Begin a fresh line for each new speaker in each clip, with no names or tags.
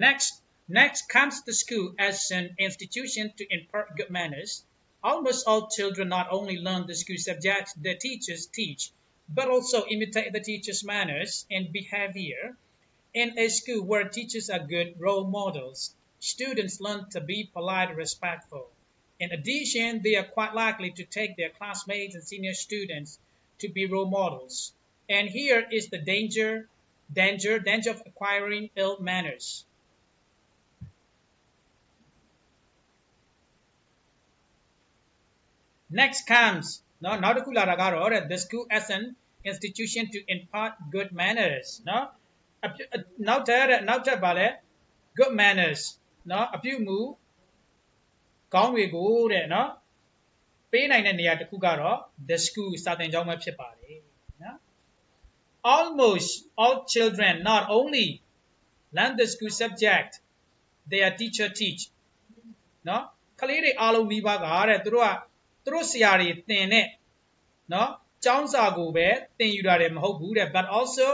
Next, next comes the school as an institution to impart good manners. Almost all children not only learn the school subjects the teachers teach, but also imitate the teachers' manners and behavior. In a school where teachers are good role models, students learn to be polite and respectful. In addition, they are quite likely to take their classmates and senior students to be role models. And here is the danger, danger, danger of acquiring ill manners. next comes နော်နောက်တစ်ခုလာတာကတော့တဲ့ the school as an institution to impart good manners နော်နောက်ထပ်နောက်ထပ်ပါလဲ good manners နော်အပြုမူကောင်းတွေကိုတဲ့နော်ပေးနိုင်တဲ့နေရာတစ်ခုကတော့ the school စာသင်ကျောင်းပဲဖြစ်ပါတယ်နော် almost all children not only learn the school subject their teacher teach နော်ကလေးတွေအားလုံးမိဘကတဲ့သူတို့က သူတို့ဆရာတွေသင်တဲ့နော်ចောင်းစာကိုပဲသင်ယူတာတယ်မဟုတ်ဘူးတဲ့ but also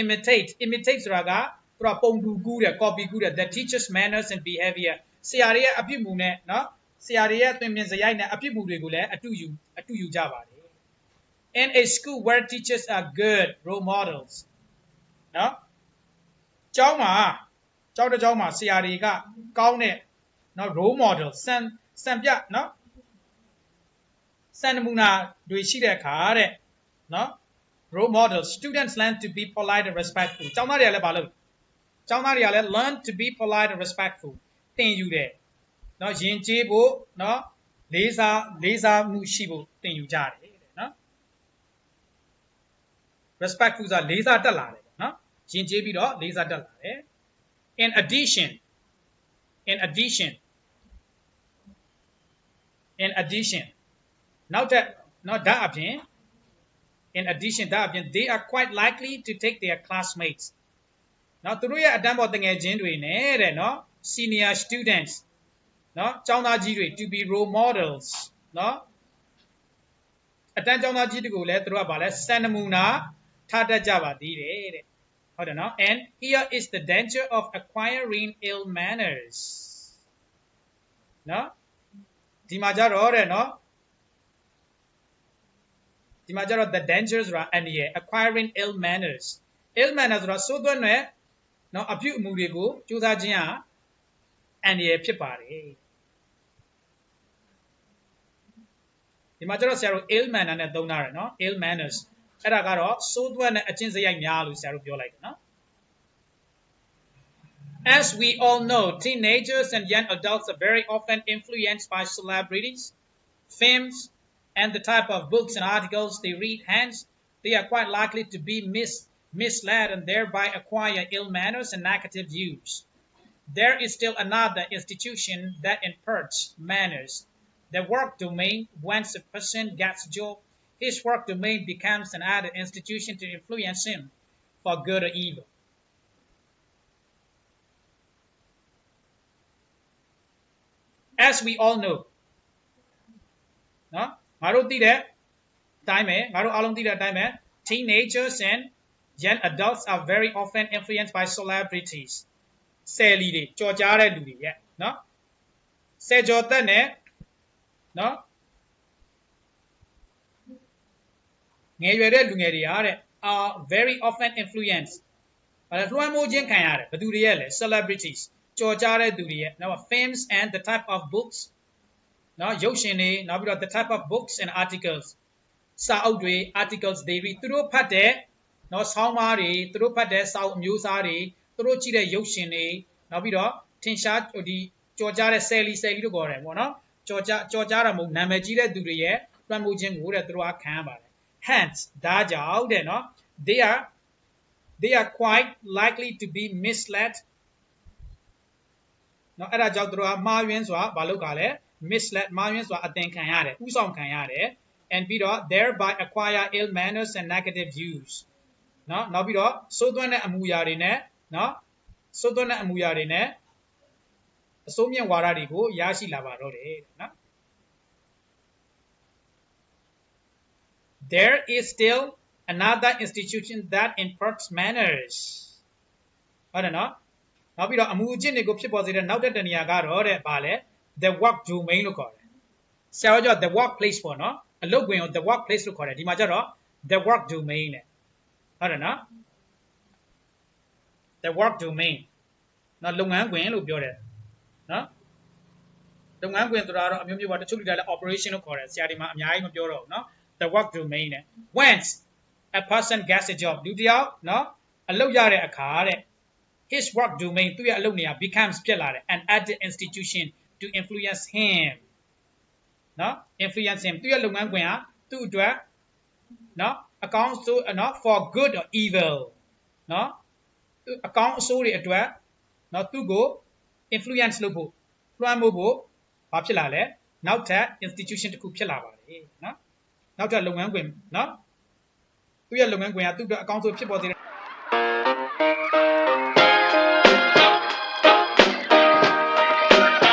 imitate imitate ဆိုတာကသူကပုံတူကူးတယ် copy ကူးတယ် the teachers manners and behavior ဆရာတွေရဲ့အဖြစ်မူနဲ့နော်ဆရာတွေရဲ့သွင်ပြင်စရိုက်နဲ့အဖြစ်မူတွေကိုလည်းအတူယူအတူယူကြပါတယ် in a school where teachers are good role models နော်ကျောင်းမှာကျောင်းတစ်ကျောင်းမှာဆရာတွေကကောင်းတဲ့နော် role model စံစံပြနော် စံနမူနာတွေရှိတဲ့အခါတဲ့နော် role model students learn to be polite and respectful ကျောင်းသားတွေကလည်းဘာလုပ်ကျောင်းသားတွေကလည်း learn to be polite and respectful သင်ယူတယ်နော်ယဉ်ကျေးဖို့နော်လေးစားလေးစားမှုရှိဖို့သင်ယူကြတယ်တဲ့နော် respectful ဆိုတာလေးစားတက်လာတယ်နော်ယဉ်ကျေးပြီးတော့လေးစားတက်လာတယ် in addition in addition in addition နောက်ထပ်နော်ဒါအပြင် in addition ဒါအပြင် they are quite likely to take their classmates နော်သူတို့ရဲ့အတန်းပေါ်တငယ်ချင်းတွေနဲ့တဲ့နော် senior students နော်ကျောင်းသားကြီးတွေ to be role models နော်အတန်းကျောင်းသားကြီးတွေကိုလည်းသူတို့ကဗာလဲစံနမူနာထားတတ်ကြပါသေးတယ်တဲ့ဟုတ်တယ်နော် and here is the danger of acquiring ill manners နော်ဒီမှာကြတော့တဲ့နော် ဒီမှာကျတော့ the danger ဆိုတာအန္တရာယ် acquiring ill manners. Ill manners ဆိုတာစိုးသွင်းတဲ့နော်အပြုအမူတွေကိုကြိုးစားခြင်းဟာအန္တရာယ်ဖြစ်ပါတယ်ဒီမှာကျတော့ဆရာတို့ ill manner နဲ့သုံးထားတယ်နော် ill manners. အဲ့ဒါကတော့စိုးသွင်းတဲ့အကျင့်စရိုက်များလို့ဆရာတို့ပြောလိုက်တယ်နော် As we all know, teenagers and young adults are very often influenced by celebrities, films, and the type of books and articles they read, hence, they are quite likely to be mis- misled and thereby acquire ill manners and negative views. There is still another institution that imparts manners. The work domain, once a person gets a job, his work domain becomes an added institution to influence him for good or evil. As we all know, နော် ငါတို့သိတဲ့အတိုင်းပဲငါတို့အားလုံးသိတဲ့အတိုင်းပဲ teenagers and young adults are very often influenced by celebrities ဆယ်လီတွေကြော်ကြားတဲ့လူတွေရဲ့နော်ဆယ်ကျော်သက်နဲ့နော်ငယ်ရွယ်တဲ့လူငယ်တွေအားတဲ့ are very often influenced အဲလွှမ်းမိုးခြင်းခံရတယ်ဘယ်သူတွေရဲ့လဲ celebrities ကြော်ကြားတဲ့သူတွေရဲ့နောက် films and the type of books နော်ရုပ်ရှင်တွေနောက်ပြီးတော့ the type of books and articles စာအုပ်တွေ articles တွေပြီးသူတို့ဖတ်တဲ့နော်ဆောင်းပါးတွေသူတို့ဖတ်တဲ့စာအုပ်အမျိုးအစားတွေသူတို့ကြည့်တဲ့ရုပ်ရှင်တွေနောက်ပြီးတော့ထင်ရှားဒီကြော်ကြားတဲ့ selly selly လို့ခေါ်တယ်ပေါ့နော်ကြော်ကြားကြော်ကြားတာမဟုတ်နာမည်ကြီးတဲ့သူတွေရဲ့လွှမ်းမိုးခြင်းကိုတဲ့သူတို့ကခံရပါတယ် hence ဒါကြောင့်တဲ့နော် they are they are quite likely to be misled နော်အဲ့ဒါကြောင့်သူတို့ကမှားယွင်းစွာမလုပ်ကြလဲ misled မှားယွင်းစွာအသင်ခံရတယ်ဥဆောင်ခံရတယ် and ပြီးတော့ thereby acquire ill manners and negative views နော်နောက်ပြီးတော့စိုးသွမ်းတဲ့အမူအရာတွေနဲ့နော်စိုးသွမ်းတဲ့အမူအရာတွေနဲ့အစိုးမြင့်ဝါဒတွေကိုရရှိလာပါတော့တယ်နော် there is still another institution that imparts manners ဟုတ်တယ်နော်နောက်ပြီးတော့အမှုအကျင့်တွေကိုဖြစ်ပေါ်စေတဲ့နောက်တဲ့တနေရာကတော့တဲ့ဗာလဲ the work domain လို့ခေါ်တယ်ဆရာတို့က the workplace ပေါ့နော်အလုပ်ခွင်ကို the workplace လို့ခေါ်တယ်ဒီမှာကျတော့ the work domain နဲ့ဟုတ်တယ်နော် the work domain နော်လုပ်ငန်းခွင်လို့ပြောတယ်နော်လုပ်ငန်းခွင်ဆိုတာတော့အမျိုးမျိုးပါတချို့လူတွေလည်း operation လို့ခေါ်တယ်ဆရာဒီမှာအများကြီးမပြောတော့ဘူးနော် the work domain နဲ့ once a person gets a job လူတစ်ယောက်နော်အလုပ်ရတဲ့အခါတဲ့ his work domain သူ့ရဲ့အလုပ်နေရာ becomes ဖြစ်လာတယ် an added institution to influence him နော် influence him သူ့ရဲ့လုပ်ငန်းခွင်ဟာသူ့အတွက်နော်အကောင်းဆိုနော် for good or evil နော်သူအကောင်းအဆိုးတွေအတွက်နော်သူ့ကို influence လုပ်ဖို့လွှမ်းမိုးဖို့ဘာဖြစ်လာလဲနောက်ထပ် institution တစ်ခုဖြစ်လာပါတယ်နော်နောက်ထပ်လုပ်ငန်းခွင်နော်သူ့ရဲ့လုပ်ငန်းခွင်ကသူ့အတွက်အကောင်းဆုံးဖြစ်ပေါ်စေတဲ့